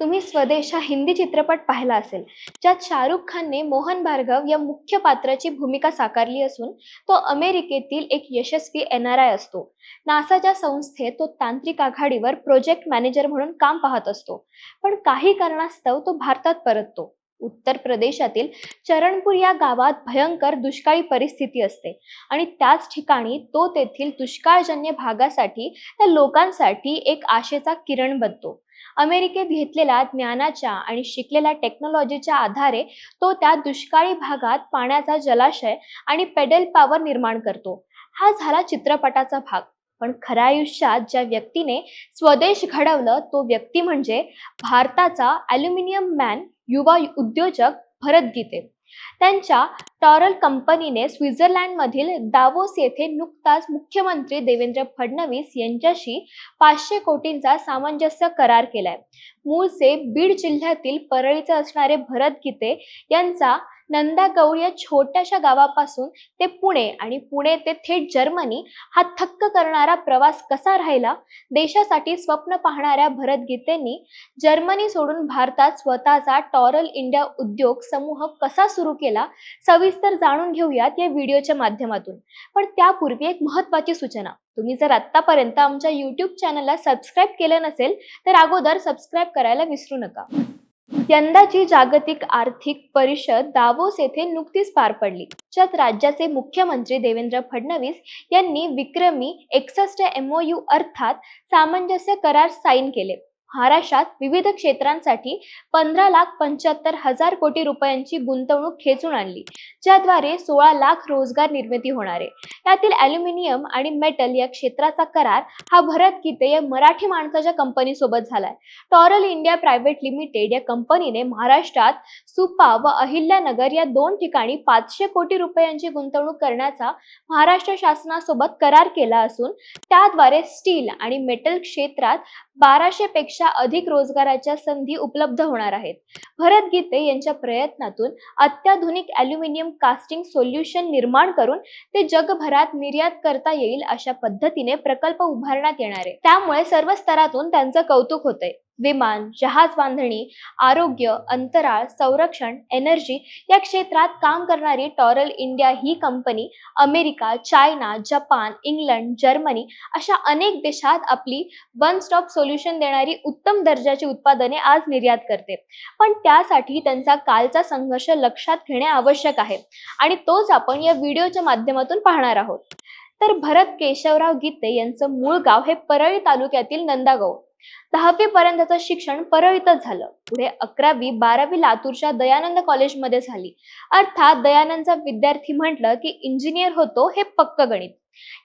तुम्ही स्वदेश हा हिंदी चित्रपट पाहिला असेल. ज्यात शाहरुख खानने मोहन भार्गव या मुख्य पात्राची भूमिका साकारली असून तो अमेरिकेतील एक यशस्वी एन आर आय असतो. नासाच्या संस्थेत तो तांत्रिक आघाडीवर प्रोजेक्ट मॅनेजर म्हणून काम पाहत असतो. पण काही कारणास्तव तो भारतात परततो. उत्तर प्रदेशातील चरणपूर या गावात भयंकर दुष्काळी परिस्थिती असते. आणि त्याच ठिकाणी तो तेथील दुष्काळजन्य भागासाठी त्या लोकांसाठी एक आशेचा किरण बनतो. अमेरिकेत घेतलेल्या ज्ञानाच्या आणि शिकलेल्या टेक्नॉलॉजीच्या आधारे तो त्या दुष्काळी भागात पाण्याचा जलाशय आणि पेडल पॉवर निर्माण करतो. हा झाला चित्रपटाचा भाग. पण खऱ्या आयुष्यात ज्या व्यक्तीने स्वदेश घडवलं तो व्यक्ती म्हणजे भारताचा ॲल्युमिनियम मॅन युवा उद्योजक भरत गीते. त्यांच्या टॉरल कंपनीने स्वित्झर्लंडमधील दावोस येथे नुकताच मुख्यमंत्री देवेंद्र फडणवीस यांच्याशी पाचशे कोटींचा सामंजस्य करार केलाय. मूळचे बीड जिल्ह्यातील परळीचे असणारे भरत गीते यांचा नंदागौर या छोट्याशा गावापासून ते पुणे आणि पुणे ते थेट जर्मनी हा थक्क करणारा प्रवास कसा राहिला? देशासाठी स्वप्न पाहणाऱ्या भरत गीतेंनी जर्मनी सोडून भारतात स्वतःचा टॉरल इंडिया उद्योग समूह कसा सुरू केला? सविस्तर जाणून घेऊयात या व्हिडिओच्या माध्यमातून. पण त्यापूर्वी एक महत्वाची सूचना. तुम्ही जर आतापर्यंत आमच्या युट्यूब चॅनलला सबस्क्राईब केलं नसेल तर अगोदर सबस्क्राईब करायला विसरू नका. यंदाची जागतिक आर्थिक परिषद दावोस येथे नुकतीच पार पडली. ज्यात राज्याचे मुख्यमंत्री देवेंद्र फडणवीस यांनी विक्रमी एकसष्ट एमओयू अर्थात सामंजस्य करार साईन केले. महाराष्ट्रात विविध क्षेत्रांसाठी पंधरा लाख पंच्याहत्तर हजार कोटी रुपयांची गुंतवणूक खेचून आणली ज्याद्वारे सोळा लाख रोजगार निर्मिती होणार आहे. यातील ॲल्युमिनियम आणि मेटल या क्षेत्राचा करार हा भरत गीते या मराठी माणसाच्या कंपनीसोबत झालाय. टॉरल इंडिया प्रायव्हेट लिमिटेड या कंपनीने महाराष्ट्रात सुपा व अहिल्यानगर या दोन ठिकाणी पाचशे कोटी रुपयांची गुंतवणूक करण्याचा महाराष्ट्र शासनासोबत करार केला असून त्याद्वारे स्टील आणि मेटल क्षेत्रात बाराशे पेक्षा अधिक रोजगाराच्या संधी उपलब्ध होणार आहेत. भरत गीते यांच्या प्रयत्नातून अत्याधुनिक ॲल्युमिनियम कास्टिंग सोल्युशन निर्माण करून ते जगभरात निर्यात करता येईल अशा पद्धतीने प्रकल्प उभारण्यात येणार आहे. त्यामुळे सर्व स्तरातून त्यांचं कौतुक होतंय. विमान जहाज बांधणी आरोग्य अंतराळ संरक्षण एनर्जी या क्षेत्रात काम करणारी टॉरल इंडिया ही company America China Japan England Germany अशा अनेक देशात आपली वन स्टॉप सोल्युशन देणारी उत्तम दर्जाची उत्पादने आज निर्यात करते. पण त्यासाठी त्यांचा कालचा संघर्ष लक्षात घेणे आवश्यक आहे आणि तोच आपण या व्हिडिओच्या माध्यमातून पाहणार आहोत. तर भरत केशवराव गीते यांचं मूळ गाव हे परळी तालुक्यातील नंदागाव दहावी पर्यंतचं शिक्षण परळीतच झालं. पुढे अकरावी बारावी लातूरच्या दयानंद कॉलेजमध्ये झाली. अर्थात दयानंदचा विद्यार्थी म्हटलं की इंजिनियर होतो हे पक्क गणित.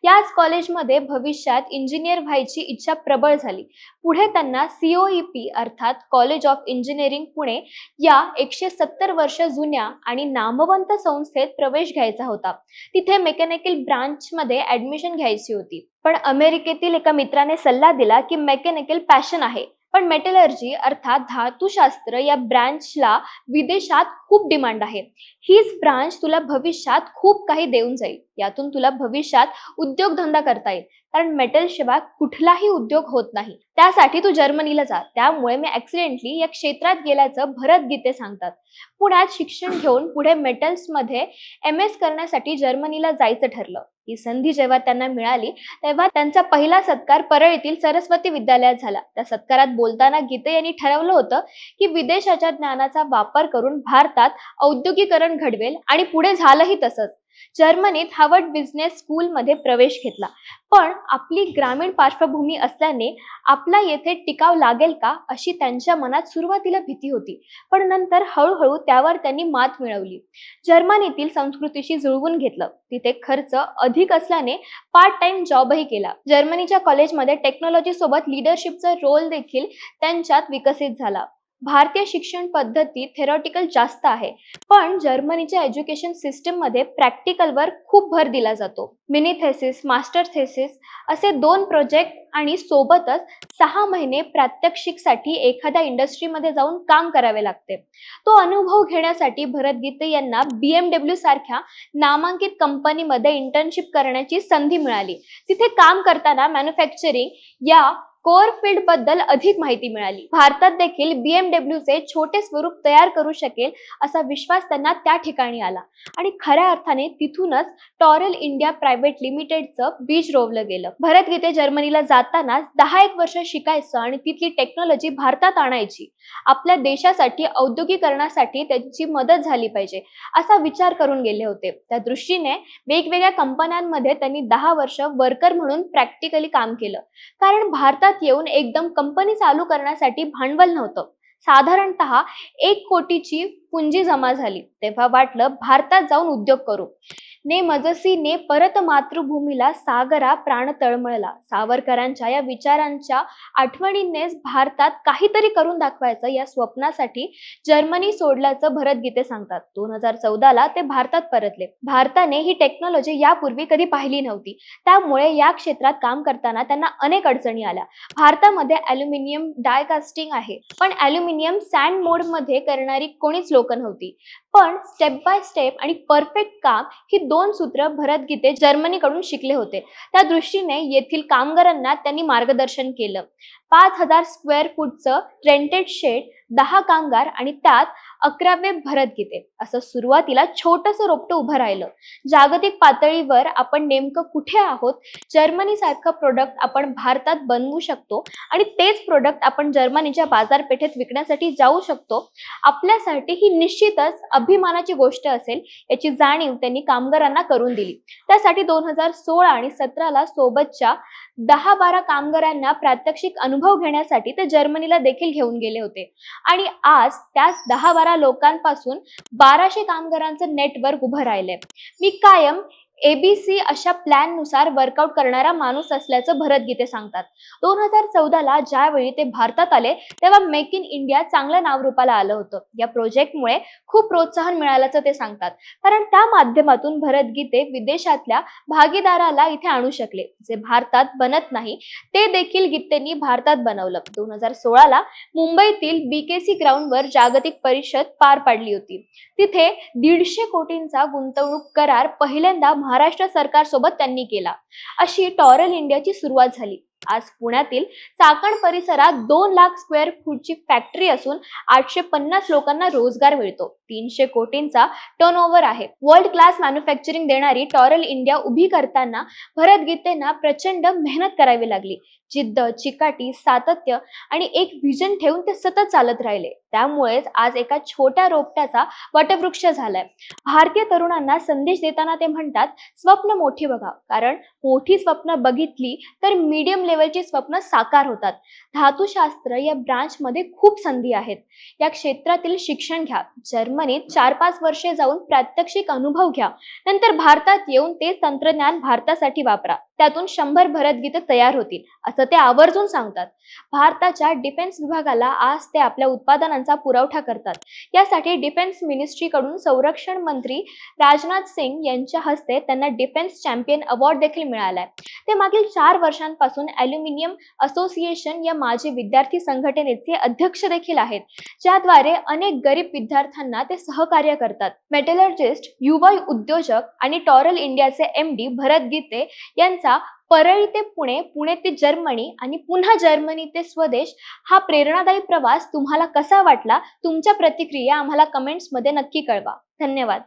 याच कॉलेजमध्ये भविष्यात इंजिनियर व्हायची इच्छा प्रबळ झाली. पुढे त्यांना सीओईपी अर्थात कॉलेज ऑफ इंजिनिअरिंग पुणे या एकशे सत्तर वर्ष जुन्या आणि नामवंत संस्थेत प्रवेश घ्यायचा होता. तिथे मेकॅनिकल ब्रांचमध्ये ऍडमिशन घ्यायची होती. पण अमेरिकेतील एका मित्राने सल्ला दिला की मेकॅनिकल पॅशन आहे. पण मेटलर्जी अर्थात धातुशास्त्र या ब्रांचला विदेशात खूप डिमांड आहे. हीच ब्रांच तुला भविष्यात खूप काही देऊन जाईल. यातून तुला भविष्यात उद्योगधंदा करता येईल. कारण मेटल शिवाय कुठलाही उद्योग होत नाही. त्यासाठी तू जर्मनीला जा. त्यामुळे मी ऍक्सिडेंटली या क्षेत्रात गेल्याचं भरत गीते सांगतात. पुण्यात शिक्षण घेऊन पुढे मेटल्समध्ये एम एस करण्यासाठी जर्मनीला जायचं ठरलं. ही संधी जेव्हा त्यांना मिळाली तेव्हा त्यांचा पहिला सत्कार परळीतील सरस्वती विद्यालयात झाला. त्या सत्कारात बोलताना गीते यांनी ठरवलं होतं की विदेशाच्या ज्ञानाचा वापर करून भारतात औद्योगिकरण घडवेल आणि पुढे झालंही तसंच. जर्मनीत हार्वर्ड बिझनेस स्कूलमध्ये प्रवेश घेतला. पण आपली ग्रामीण पार्श्वभूमी असल्याने आपला येथे टिकाव लागेल का अशी त्यांच्या मनात सुरुवातीला भीती होती. पण नंतर हळूहळू त्यावर त्यांनी मात मिळवली. जर्मनीतील संस्कृतीशी जुळवून घेतलं. तिथे खर्च अधिक असल्याने पार्ट टाइम जॉबही केला. जर्मनीच्या कॉलेजमध्ये टेक्नॉलॉजी सोबत लिडरशिपचा रोल देखील त्यांच्यात विकसित झाला. भारतीय शिक्षण पद्धती थेरॉटिकल जास्त आहे. पण जर्मनीच्या एज्युकेशन सिस्टीममध्ये प्रॅक्टिकलवर खूप भर दिला जातो. मिनी थेसिस मास्टर थेसिस असे दोन प्रोजेक्ट आणि सोबतच सहा महिने प्रात्यक्षिकसाठी एखाद्या इंडस्ट्रीमध्ये जाऊन काम करावे लागते. तो अनुभव घेण्यासाठी भरत गीते यांना बीएमडब्ल्यू सारख्या नामांकित कंपनीमध्ये इंटर्नशिप करण्याची संधी मिळाली. तिथे काम करताना मॅन्युफॅक्चरिंग या कोअर फील्डबद्दल अधिक माहिती मिळाली. भारतात देखील बीएमडब्ल्यू चे छोटे स्वरूप तयार करू शकेल असा विश्वास त्यांना त्या ठिकाणी आला. आणि खऱ्या अर्थाने तिथूनच टॉरल इंडिया प्रायव्हेट लिमिटेडचं बीज रोवलं गेलं. भरत गीते जर्मनीला जातानाच दहा एक वर्ष शिकायचं आणि तिथली टेक्नॉलॉजी भारतात आणायची. आपल्या देशासाठी औद्योगिकरणासाठी त्यांची मदत झाली पाहिजे असा विचार करून गेले होते. त्या दृष्टीने वेगवेगळ्या कंपन्यांमध्ये त्यांनी दहा वर्ष वर्कर म्हणून प्रॅक्टिकली काम केलं. कारण भारतात येऊन एकदम कंपनी चालू करण्यासाठी भांडवल नव्हतं. साधारणतः एक कोटीची पुंजी जमा झाली. तेव्हा वाटलं भारतात जाऊन उद्योग करू. ने मजसी ने परत मातृभूमीला सागरा प्राण तळमळला सावरकरांच्या या विचारांच्या आठवणीनेच भारतात काहीतरी करून दाखवायचं या स्वप्नासाठी जर्मनी सोडल्याचं भरत गीते सांगतात. दोन हजार चौदाला ते भारतात परतले. भारताने ही टेक्नॉलॉजी यापूर्वी कधी पाहिली नव्हती. त्यामुळे या क्षेत्रात काम करताना त्यांना अनेक अडचणी आल्या. भारतामध्ये अल्युमिनियम डायकास्टिंग आहे. पण अल्युमिनियम सँड मोडमध्ये करणारी कोणीच लोक नव्हती. पण स्टेप बाय स्टेप आणि परफेक्ट काम ही दोन सूत्र भरत गीते जर्मनीकडून शिकले होते. त्या दृष्टीने येथील कामगारांना त्यांनी मार्गदर्शन केलं. पाच हजार स्क्वेअर फूटचं रेंटेड शेड दहा कामगार आणि त्यात अकरावे भरत गीते. असं सुरुवातीला छोटंसं रोपटं उभं राहिलं. जागतिक पातळीवर आपण नेमकं कुठे आहोत? जर्मनी सारखं प्रोडक्ट आपण भारतात बनवू शकतो आणि तेच प्रोडक्ट आपण जर्मनीच्या बाजारपेठेत विकण्यासाठी जाऊ शकतो. आपल्यासाठी ही निश्चितच अभिमानाची गोष्ट असेल याची जाणीव त्यांनी कामगारांना करून दिली. त्यासाठी दोन हजार सोळा आणि सतराला सोबतच्या दहा बारा कामगारांना प्रात्यक्षिक अनुभव घेण्यासाठी ते जर्मनीला देखील घेऊन गेले होते. आणि आज त्याच दहा बारा लोकांपासून बाराशे कामगारांचं नेटवर्क उभं राहिलंय. मी कायम एबीसी अशा प्लॅननुसार वर्कआउट करणारा माणूस असल्याचं भरत गीते सांगतात. दोन हजार चौदाला ज्यावेळी ते भारतात आले तेव्हा मेक इन इंडिया चांगलं नाव रूपाला आलं होतं. या प्रोजेक्टमुळे खूप प्रोत्साहन मिळाल्याचं ते सांगतात. कारण त्या माध्यमातून भरत गीते विदेशातल्या भागीदाराला इथे आणू शकले. जे भारतात बनत नाही ते देखील गीतेंनी भारतात बनवलं. दोन हजार सोळाला मुंबईतील बीकेसी ग्राउंडवर जागतिक परिषद पार पाडली होती. तिथे दीडशे कोटींचा गुंतवणूक करार पहिल्यांदा महाराष्ट्र सरकारसोबत त्यांनी केला. अशी टॉरल इंडियाची सुरुवात झाली. आज पुण्यातील चाकण परिसरात दोन लाख स्क्वेअर फूटची फॅक्टरी असून आठशे पन्नास लोकांना रोजगार मिळतो. तीनशे कोटींचा टर्न ओव्हर आहे. वर्ल्ड क्लास मॅन्युफॅक्चरिंग देणारी टॉरल इंडिया उभी करताना भरत गीतेंना प्रचंड मेहनत करावी लागली. जिद्द चिकाटी सातत्य आणि एक व्हिजन ठेवून ते सतत चालत राहिले. त्यामुळेच आज एका छोट्या रोपट्याचा वटवृक्ष झालाय. भारतीय तरुणांना संदेश देताना ते म्हणतात स्वप्न मोठी बघा. कारण मोठी स्वप्न बघितली तर मीडियम लेवलची स्वप्न साकार होतात. धातुशास्त्र या ब्रांच मध्ये खूप संधी आहेत. या क्षेत्रातील शिक्षण घ्या. जर्मनीत चार पाच वर्षे जाऊन प्रात्यक्षिक अनुभव घ्या. नंतर भारतात येऊन तेच तंत्रज्ञान भारतासाठी वापरा. त्यातून शंभर भरतगीत तयार होतील असं ते आवर्जून सांगतात. भारताच्या डिफेन्स विभागाला आज ते आपल्या उत्पादनांचा पुरवठा करतात. यासाठी डिफेन्स मिनिस्ट्रीकडून संरक्षण मंत्री राजनाथ सिंग यांच्या हस्ते त्यांना डिफेन्स चॅम्पियन अवॉर्ड देखील मिळालाय. ते मागील चार वर्षांपासून ॲल्युमिनियम असोसिएशन या माजी विद्यार्थी संघटनेचे अध्यक्ष देखील आहेत. ज्याद्वारे अनेक गरीब विद्यार्थ्यांना ते सहकार्य करतात. मेटलर्जिस्ट युवा उद्योजक आणि टॉरल इंडियाचे एम डी भरत गीते यांचा परळी ते पुणे पुणे ते जर्मनी आणि पुन्हा जर्मनी ते स्वदेश हा प्रेरणादायी प्रवास तुम्हाला कसा वाटला? तुमच्या प्रतिक्रिया आम्हाला कमेंट्समध्ये नक्की कळवा. धन्यवाद.